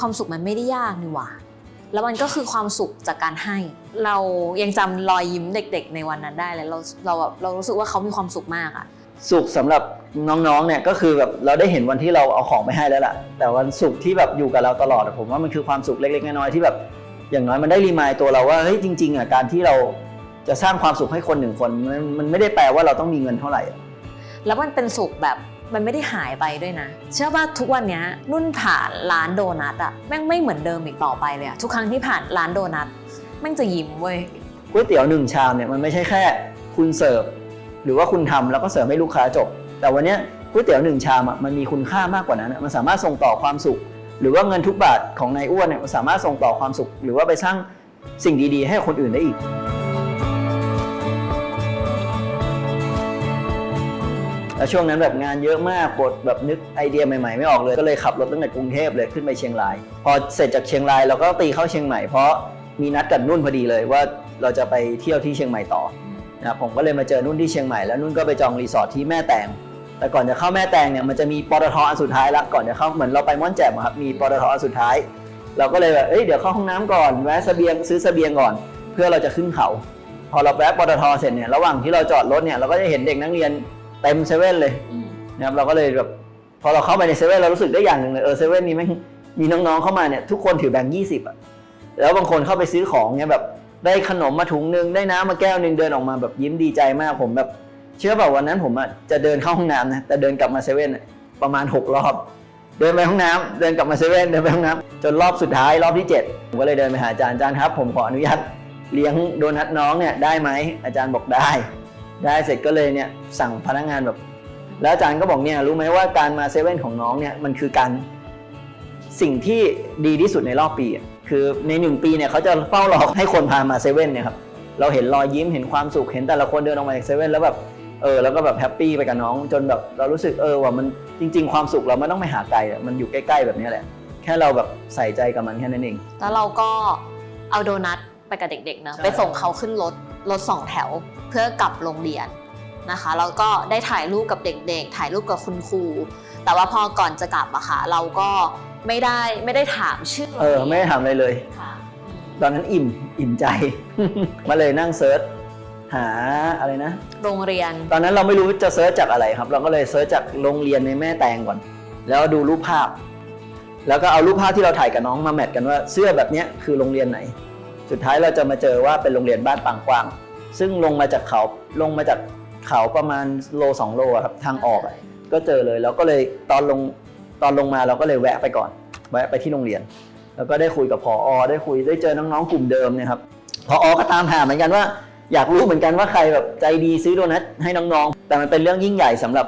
ความสุขมันไม่ได้ยากนี่หว่า แล้วมันก็คือความสุขจากการให้ เรายังจำรอยยิ้มเด็ก ๆ ในวันนั้นได้เลยเราเราแบบเรารู้สึกว่าเขามีความสุขมากอะสุขสำหรับน้องๆ เนี่ยก็คือแบบเราได้เห็นวันที่เราเอาของไปให้แล้วล่ะ แต่วันสุขที่แบบอยู่กับเราตลอดอะผมว่ามันคือความสุขเล็กๆน้อยๆที่แบบอย่างน้อยมันได้รีมายตัวเราว่าเฮ้ยจริงๆอะการที่เราจะสร้างความสุขให้คนหนึ่งคนมันมันไม่ได้แปลว่าเราต้องมีเงินเท่าไหร่อะแล้วมันเป็นสุขแบบ มันไม่ได้หายไปด้วยนะ เชื่อว่าทุกวันนี้นุ่นผ่านร้านโดนัทอะแม่งไม่เหมือนเดิมอีกต่อไปเลยอะทุกครั้งที่ผ่านร้านโดนัทแม่งจะยิ้มเว้ยก๋วยเตี๋ยวหนึ่งชามเนี่ยมันไม่ใช่แค่ คุณเสิร์ฟหรือว่าคุณทำแล้วก็เสิร์ฟให้ลูกค้าจบ แต่วันนี้ก๋วยเตี๋ยวหนึ่งชามอะมันมีคุณค่ามากกว่านั้นมันสามารถส่งต่อความสุข หรือว่าเงินทุกบาทของนายอ้วนเนี่ยมันสามารถส่งต่อความสุข หรือว่าไปสร้างสิ่งดีๆ ให้คนอื่นได้อีก แล้วช่วงนั้นแบบงานเยอะมากปวดแบบนึกไอเดียใหม่ๆไม่ออกเลยก็เลยขับรถตั้งแต่กรุงเทพเลยขึ้นไปเชียงราย พอเสร็จจากเชียงรายเราก็ตีเข้าเชียงใหม่เพราะมีนัดกับนุ่นพอดีเลยว่าเราจะไปเที่ยวที่เชียงใหม่ต่อนะครับผมก็เลยมาเจอนุ่นที่เชียงใหม่แล้วนุ่นก็ไปจองรีสอร์ทที่แม่แตงแต่ก่อนจะเข้าแม่แตงเนี่ยมันจะมีปตทอันสุดท้ายละก่อนจะเข้าเหมือนเราไปม่อนแจ่มครับมีปตทอันสุดท้าย เราก็เลยแบบเอ้ยเดี๋ยวเข้าห้องน้ำก่อนแวะเสบียงซื้อเสบียงก่อน เพื่อเราจะขึ้นเขา พอเราแวะปตทเสร็จเนี่ยระหว่างที่เราจอดรถเนี่ยเราก็จะเห็นเด็กนักเรียน เต็มเซเว่นเลยนะครับเราก็เลยแบบพอเราเข้าไปในเซเว่นเรารู้สึกได้อย่างหนึ่งเลยเออเซเว่นนี้แม่งมีน้องๆเข้ามาเนี่ยทุกคนถือแบงค์ยี่สิบอะแล้วบางคนเข้าไปซื้อของเนี่ยแบบได้ขนมมาถุงนึงได้น้ำมาแก้วหนึงเดินออกมาแบบยิ้มดีใจมากผมแบบ เชื่อเปล่าวันนั้นผมอะจะเดินเข้าห้องน้ำนะแต่เดินกลับมาเซเว่นอะประมาณหกรอบ เดินไปห้องน้ำเดินกลับมาเซเว่นเดินไปห้องน้ำจนรอบสุดท้ายรอบที่เจ็ดผมก็เลยเดินไปหาอาจารย์อาจารย์ครับ ผมขออนุญาตเลี้ยงโดนัทน้องเนี่ยได้ไหมอาจารย์บอกได้ ได้เสร็จก็เลยเนี่ยสั่งพนักงานแบบ แล้วอาจารย์ก็บอกเนี่ยรู้ไหมว่าการมาเซเว่นของน้องเนี่ยมันคือการสิ่งที่ดีที่สุดในรอบปีอะคือในหนึ่งปีเนี่ยเขาจะเฝ้ารอให้คนพามาเซเว่นเนี่ยครับเราเห็นรอยยิ้มเห็นความสุขเห็นแต่ละคนเดินออกมาจากเซเว่นแล้วแบบเออแล้วก็แบบแฮปปี้ไปกับน้องจนแบบเรารู้สึกเออว่ามันจริง ๆ ความสุขเราไม่ต้องไปหาไกลอะมันอยู่ใกล้ ๆ แบบเนี้ยแหละ แค่เราแบบใส่ใจกับมันแค่นั้นเอง แล้วเราก็เอาโดนัทไปกับเด็กๆนะ ใช่ ไปส่งเขาขึ้นรถรถสองแถว เพื่อกลับโรงเรียนนะคะแล้วก็ได้ถ่ายรูปกับเด็กๆ ถ่ายรูปกับคุณครู แต่ว่าพอก่อนจะกลับอะค่ะเราก็ไม่ได้ไม่ได้ถามชื่อเออไม่ได้ทำอะไรเลย ค่ะอืมตอนนั้นอิ่มอิ่มใจ มาเลยนั่งเซิร์ชหาอะไรนะ โรงเรียน ตอนนั้นเราไม่รู้จะเซิร์ชจากอะไรครับ เราก็เลยเซิร์ชจากโรงเรียนในแม่แตงก่อน แล้วดูรูปภาพ แล้วก็เอารูปภาพที่เราถ่ายกับน้องมาแมทกันว่าเสื้อแบบเนี้ยคือโรงเรียนไหน สุดท้ายเราจะมาเจอว่าเป็นโรงเรียนบ้านปางกวาง ซึ่งลงมาจากเขาลงมาจากเขาประมาณโลสองโลอะครับทางออกอะก็เจอเลยแล้วก็เลยตอนลงตอนลงมาเราก็เลยแวะไปก่อน แวะไปที่โรงเรียน แล้วก็ได้คุยกับพออได้คุยได้เจอน้องๆกลุ่มเดิมเนี่ยครับพออก็ตามหาเหมือนกันว่า อยากรู้เหมือนกันว่าใครแบบใจดีซื้อโดนัทให้น้องๆ แต่มันเป็นเรื่องยิ่งใหญ่สำหรับ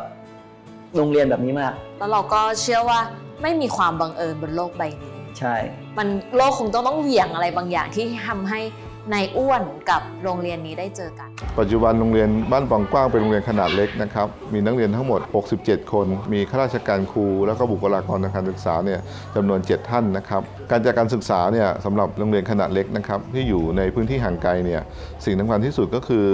โรงเรียนแบบนี้มาก แล้วเราก็เชื่อว่าไม่มีความบังเอิญบนโลกใบนี้ ใช่ มันโลกคงต้องต้องเหวี่ยงอะไรบางอย่างที่ทำให้ นายอ้วนกับโรงเรียนนี้ได้เจอกัน ปัจจุบันโรงเรียนบ้านปองกว้างเป็นโรงเรียนขนาดเล็กนะครับ มีนักเรียนทั้งหมด 67 คน มีข้าราชการครู แล้วก็บุคลากรทางการศึกษาเนี่ยจำนวน 7 ท่านนะครับ การจัดการศึกษาเนี่ยสำหรับโรงเรียนขนาดเล็กนะครับที่อยู่ในพื้นที่ห่างไกลเนี่ยสิ่งสำคัญที่สุดก็คือ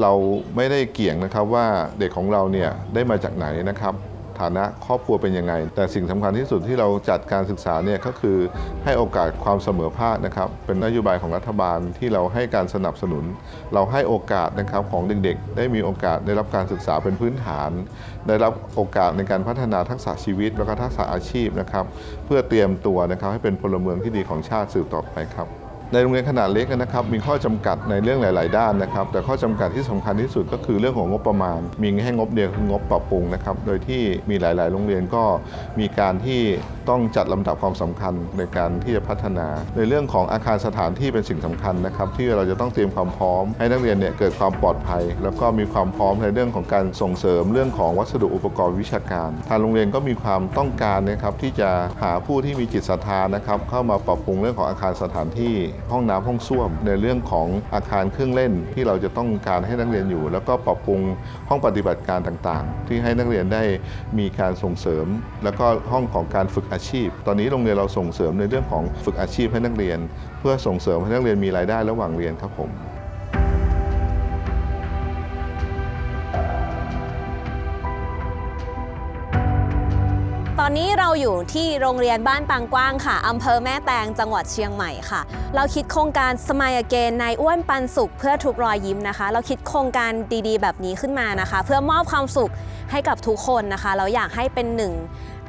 เราไม่ได้เกี่ยงนะครับว่าเด็กของเราเนี่ยได้มาจากไหนนะครับ ฐานะครอบครัวเป็นยังไง แต่สิ่งสำคัญที่สุดที่เราจัดการศึกษาเนี่ยก็คือให้โอกาสความเสมอภาคนะครับเป็นนโยบายของรัฐบาลที่เราให้การสนับสนุน เราให้โอกาสนะครับของเด็กๆ ได้มีโอกาสได้รับการศึกษาเป็นพื้นฐาน ได้รับโอกาสในการพัฒนาทักษะชีวิต แล้วก็ทักษะอาชีพนะครับเพื่อเตรียมตัวนะครับให้เป็นพลเมืองที่ดีของชาติสืบต่อไปครับ ในโรงเรียนขนาดเล็กนะครับมีข้อจำกัดในเรื่องหลาย ๆ ด้านนะครับ แต่ข้อจำกัดที่สำคัญที่สุดก็คือเรื่องของงบประมาณ มีให้งบเดียวคืองบปรับปรุงนะครับโดยที่มีหลาย ๆ โรงเรียนก็มีการที่ต้องจัดลำดับความสำคัญในการที่จะพัฒนา ในเรื่องของอาคารสถานที่เป็นสิ่งสำคัญนะครับที่เราจะต้องเตรียมความพร้อม ให้นักเรียนเนี่ยเกิดความปลอดภัย แล้วก็มีความพร้อมในเรื่องของการส่งเสริมเรื่องของวัสดุอุปกรณ์วิชาการ ทางโรงเรียนก็มีความต้องการนะครับที่จะหาผู้ที่มีจิตศรัทธานะครับเข้ามาปรับปรุงเรื่องของอาคารสถานที่ห้องน้ำห้องส้วม ในเรื่องของอาคารเครื่องเล่นที่เราจะต้องการให้นักเรียนอยู่ แล้วก็ปรับปรุงห้องปฏิบัติการต่างๆ ที่ให้นักเรียนได้มีการส่งเสริม แล้วก็ห้องของการฝึกอาชีพ ตอนนี้โรงเรียนเราส่งเสริมในเรื่องของฝึกอาชีพให้นักเรียน เพื่อส่งเสริมให้นักเรียนมีรายได้ระหว่างเรียนครับผม อยู่ที่โรงเรียนบ้านปางกว้างค่ะอำเภอแม่แตงจังหวัดเชียงใหม่ค่ะ เราคิดโครงการสม l e เกนในอ้วนปันสุข เพื่อทุกรอยยิ้มนะคะ เราคิดโครงการดีๆ แบบนี้ขึ้นมานะคะ เพื่อมอบความสุขให้กับทุกคนนะคะ เราอยากให้เป็นหนึ่ง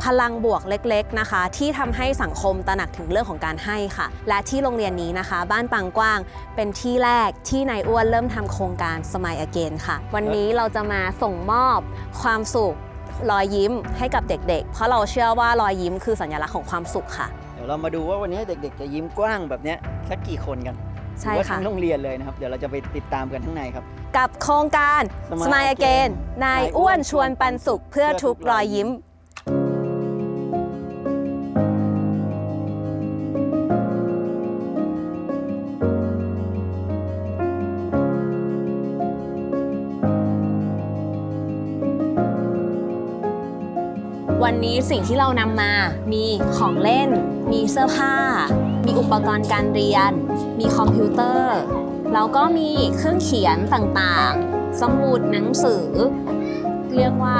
พลังบวกเล็กๆนะคะ ที่ทำให้สังคมตระหนักถึงเรื่องของการให้ค่ะ และที่โรงเรียนนี้นะคะ บ้านปางกว้าง เป็นที่แรกที่นายอ้วนเริ่มทำโครงการสม l e เกนค่ะ วันนี้เราจะมาส่งมอบความสุข รอยยิ้มให้กับเด็กๆ เพราะเราเชื่อว่ารอยยิ้มคือสัญลักษณ์ของความสุขค่ะ เดี๋ยวเรามาดูว่าวันนี้เด็กๆ จะยิ้มกว้างแบบเนี้ยสักกี่คนกันใช่หรือว่าค่ะ ทั้งโรงเรียนเลยนะครับ เดี๋ยวเราจะไปติดตามกันข้างในครับ กับโครงการ Smile Smile Again Again นายอ้วนชวนปันสุขเพื่อทุกรอยยิ้ม วันนี้สิ่งที่เรานำมามีของเล่น มีเสื้อผ้า มีอุปกรณ์การเรียน มีคอมพิวเตอร์ แล้วก็มีเครื่องเขียนต่างๆ สมุดหนังสือ เรียกว่า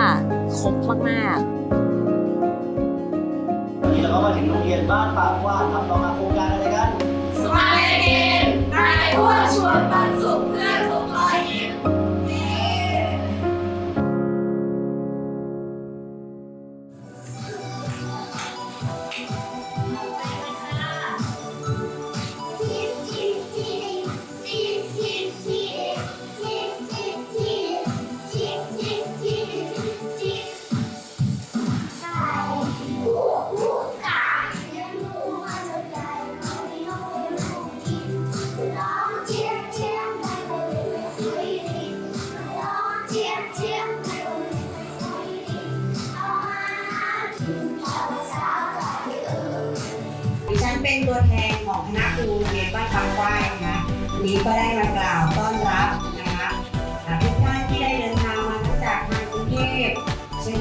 ครบมากๆวันนี้เราก็มาถึงโรงเรียนบ้านปากว่างครับเรามาครงการอ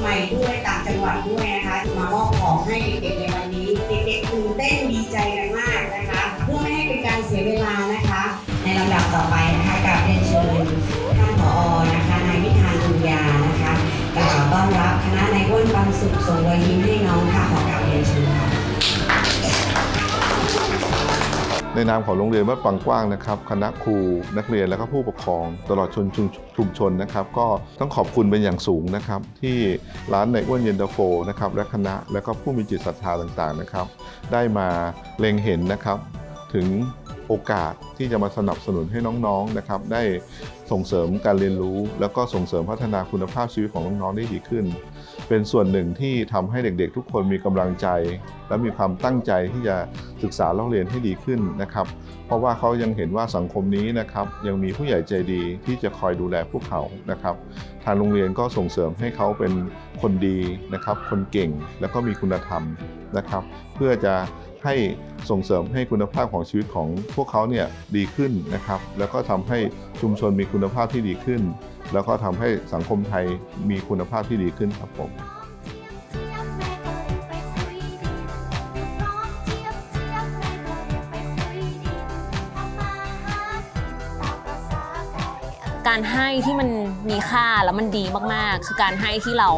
หม่ด้วยต่างจังหวัดด้วยนะคะมามอบของให้เด็กๆในวันนี้ เด็กๆตื่นเต้นดีใจกันมากนะคะ เพื่อไม่ให้เป็นการเสียเวลานะคะ ในลำดับต่อไปนะคะกับเรียนเชิญท่านผอนะคะนายวิธานบุญญานะคะกล่าวต้อนรับคณะนายอ้วนบางสุขส่งรอยยิ้มให้น้องค่ะขอกราบเรียนเชิญค่ะ ในนามของโรงเรียนบ้านปังกว้างนะครับ คณะครูนักเรียนและก็ผู้ปกครองตลอดชนชุมชุมชนนะครับ ก็ต้องขอบคุณเป็นอย่างสูงนะครับ ที่ร้านในอ้วนเย็นตาโฟนะครับและคณะและก็ผู้มีจิตศรัทธาต่างๆนะครับ ได้มาเล็งเห็นนะครับถึงโอกาสที่จะมาสนับสนุนให้น้องๆนะครับ ได้ส่งเสริมการเรียนรู้ แล้วก็ส่งเสริมพัฒนาคุณภาพชีวิตของน้องๆได้ดีขึ้น เป็นส่วนหนึ่งที่ทำให้เด็กๆ ทุกคนมีกำลังใจ และมีความตั้งใจที่จะศึกษาเล่าเรียนให้ดีขึ้นนะครับ เพราะว่าเขายังเห็นว่าสังคมนี้นะครับยังมีผู้ใหญ่ใจดีที่จะคอยดูแลพวกเขานะครับ ทางโรงเรียนก็ส่งเสริมให้เขาเป็นคนดีนะครับ คนเก่งแล้วก็มีคุณธรรมนะครับ เพื่อจะ ให้ส่งเสริมให้คุณภาพของชีวิตของพวกเขาเนี่ยดีขึ้นนะครับ แล้วก็ทำให้ชุมชนมีคุณภาพที่ดีขึ้น แล้วก็ทำให้สังคมไทยมีคุณภาพที่ดีขึ้นครับผมการให้ที่มันมีค่าแล้วมันดีมากๆ คือการให้ที่เรา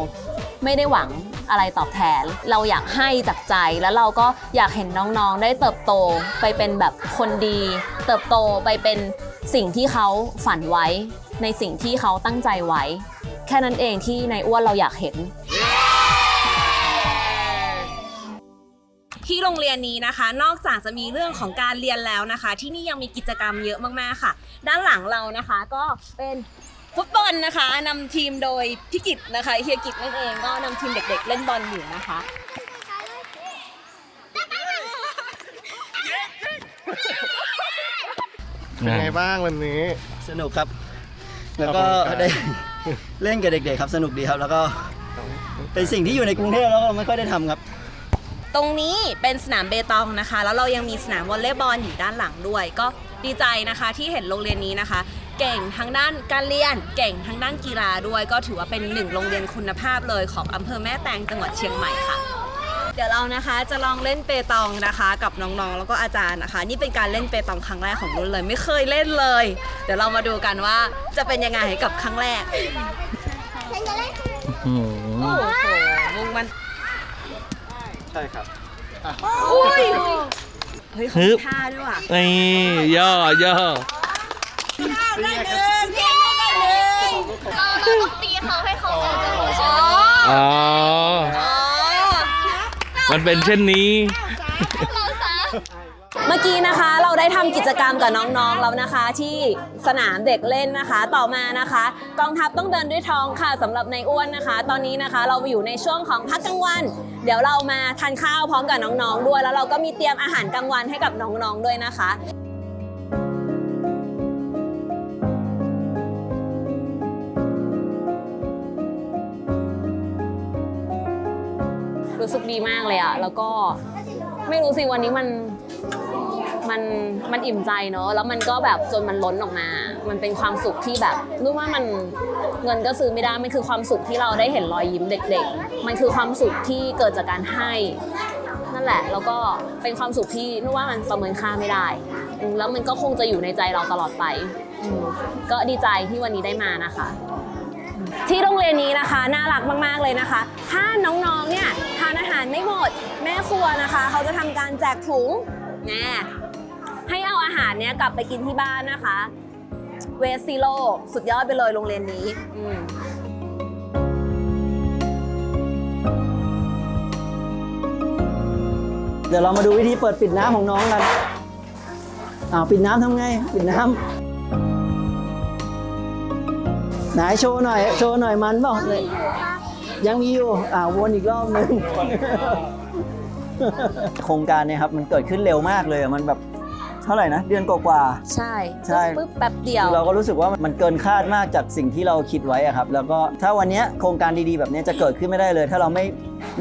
ไม่ได้หวัง อะไรตอบแทน เราอยากให้จากใจแล้วเราก็อยากเห็นน้องๆ ได้เติบโตไปเป็นแบบคนดี เติบโตไปเป็นสิ่งที่เขาฝันไว้ ในสิ่งที่เขาตั้งใจไว้ แค่นั้นเองที่ในอ้วนเราอยากเห็นที่โรงเรียนนี้นะคะ นอกจากจะมีเรื่องของการเรียนแล้วนะคะ ที่นี่ยังมีกิจกรรมเยอะมากๆค่ะ ด้านหลังเรานะคะก็เป็น ฟุตบอลนะคะนำทีมโดยพี่กิตนะคะเฮียกิตนั่นเองก็นำทีมเด็ก ๆ เล่นบอลอยู่นะคะเป็นไงบ้างวันนี้สนุกครับ แล้วก็ออกกำลังกายได้เล่นกับเด็กๆครับสนุกดีครับ แล้วก็เป็นสิ่งที่อยู่ในกรุงเทพแล้วก็ไม่ค่อยได้ทำครับ ตรงนี้เป็นสนามเบตองนะคะ แล้วเรายังมีสนามวอลเลย์บอลอยู่ด้านหลังด้วย ก็ดีใจนะคะที่เห็นโรงเรียนนี้นะคะ เก่งทั้งด้านการเรียน เก่งทั้งด้านกีฬาด้วย ก็ถือว่าเป็นหนึ่งโรงเรียนคุณภาพเลยของอำเภอแม่แตงจังหวัดเชียงใหม่ค่ะ เดี๋ยวเรานะคะจะลองเล่นเปตองนะคะ กับน้องๆ แล้วก็อาจารย์นะคะ นี่เป็นการเล่นเปตองครั้งแรกของนุ่นเลย ไม่เคยเล่นเลย เดี๋ยวเรามาดูกันว่าจะเป็นยังไงกับครั้งแรกโอ้โหมุ่งมันช่ครับเฮ้ยฮึเขาบท่าด้วยว่ะนี่ย่อย่อ เราต้องตีเขาให้เขาเอมันเป็นเช่นนี้เมื่อกี้นะคะเราได้ทำกิจกรรมกับน้องๆแล้วนะคะ ที่สนามเด็กเล่นนะคะ ต่อมานะคะ กองทัพต้องเดินด้วยท้องค่ะสำหรับในายอ้วนนะคะ ตอนนี้นะคะเราอยู่ในช่วงของพักกลางวัน เดี๋ยวเรามาทานข้าวพร้อมกับน้องๆด้วย แล้วเราก็มีเตรียมอาหารกลางวันให้กับน้องๆด้วยนะคะ รู้สึกดีมากเลยอะแล้วก็ไม่รู้สิวันนี้มันมันมันอิ่มใจเนอะแล้วมันก็แบบจนมันล้นออกมา มันเป็นความสุขที่แบบรู้ว่ามันเงินก็ซื้อไม่ได้ มันคือความสุขที่เราได้เห็นรอยยิ้มเด็ก ๆ มันคือความสุขที่เกิดจากการให้ นั่นแหละ แล้วก็เป็นความสุขที่รู้ว่ามันประเมินค่าไม่ได้ แล้วมันก็คงจะอยู่ในใจเราตลอดไป ก็ดีใจที่วันนี้ได้มานะคะ ที่โรงเรียนนี้นะคะน่ารักมากๆเลยนะคะ ถ้าน้องๆเนี่ยทานอาหารไม่หมด แม่ครัวนะคะ เขาจะทำการแจกถุงแน่ให้เอาอาหารเนี้ยกลับไปกินที่บ้านนะคะเวสซิโลสุดยอดไปเลยโรงเรียนนี้อืเดี๋ยวเรามาดูวิธีเปิดปิดน้ำของน้องกัน อ้าวปิดน้ำทำไง ปิดน้ำ ไหนโชว์หน่อย โชว์หน่อยมันเปล่าเลยยังมีอยู่ อ่าวนอีกรอบนึง โครงการเนี่ยครับมันเกิดขึ้นเร็วมากเลยอะมันแบบเท่าไหร่นะ เดือนกว่าๆใช่ใช่ปึ๊บแป๊บเดียว เราก็รู้สึกว่ามันเกินคาดมากจากสิ่งที่เราคิดไว้อะครับ แล้วก็ถ้าวันเนี้ยโครงการดีๆ แบบเนี้ยจะเกิดขึ้นไม่ได้เลย ถ้าเราไม่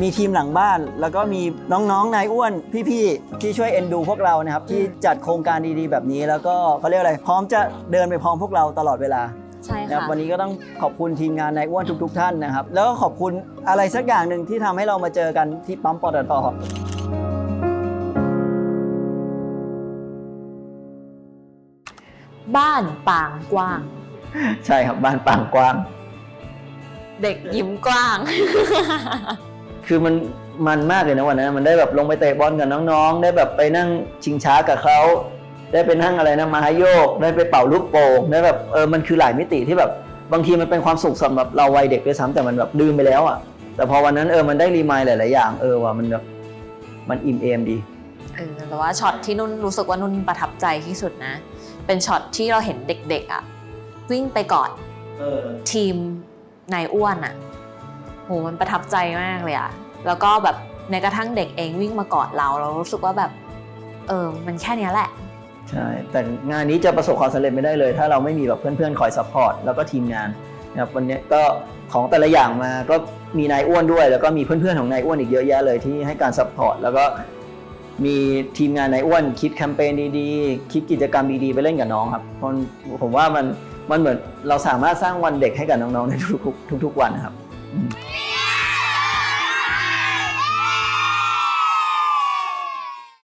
มีทีมหลังบ้าน แล้วก็มีน้องๆนายอ้วนพี่ๆที่ช่วยเอ็นดูพวกเรานะครับที่จัดโครงการดีๆ แบบนี้ แล้วก็เขาเรียกอะไร พร้อมจะเดินไปพร้อมพวกเราตลอดเวลา ใช่นะครับค่ะ วันนี้ก็ต้องขอบคุณทีมงานนายอ้วนทุก ๆ ท่านนะครับ แล้วก็ขอบคุณอะไรสักอย่างหนึ่งที่ทำให้เรามาเจอกันที่ปั๊มปตทบ้านปางกว้าง ใช่ครับบ้านปางกว้าง เด็กยิ้มกว้าง คือมันมันมากเลยนะวันนั้น มันได้แบบลงไปเตะบอลกับน้องๆ ได้แบบไปนั่งชิงช้ากับเขา ได้ไปนั่งอะไรนะมาฮาโยก ได้ไปเป่าลูกโป่งได้แบบเออมันคือหลายมิติที่แบบบางทีมันเป็นความสุขสำหรับเราวัยเด็กด้วยซ้ำแต่มันแบบลืมไปแล้วอะ แต่พอวันนั้นเออมันได้รีมายหลาย ๆ อย่างเออว่ามันแบบมันอิ่มเอมดีเออแต่ว่าช็อตที่นุ่นรู้สึกว่านุ่นประทับใจที่สุดนะ เป็นช็อตที่เราเห็นเด็ก ๆ อะ วิ่งไปกอดเออทีมนายอ้วนอะโหมันประทับใจมากเลยอะแล้วก็แบบในกระทั่งเด็กเองวิ่งมากอดเรา เรารู้สึกว่าแบบ เออมันแค่เนี้ยแหละ ใช่แต่งานนี้จะประสบความสำเร็จไม่ได้เลย ถ้าเราไม่มีแบบเพื่อนๆ คอยซัพพอร์ตแล้วก็ทีมงานนะครับวันนี้ก็ของแต่ละอย่างมาก็มีนายอ้วนด้วย แล้วก็มีเพื่อนๆของนายอ้วนอีกเยอะแยะเลยที่ให้การซัพพอร์ตแล้วก็มีทีมงานนายอ้วนคิดแคมเปญดีๆ คิดกิจกรรมดีๆ ไปเล่นกับน้องครับเพราะผมว่ามันมันเหมือนเราสามารถสร้างวันเด็กให้กับน้องๆในทุกๆทุกๆวันนะครับเ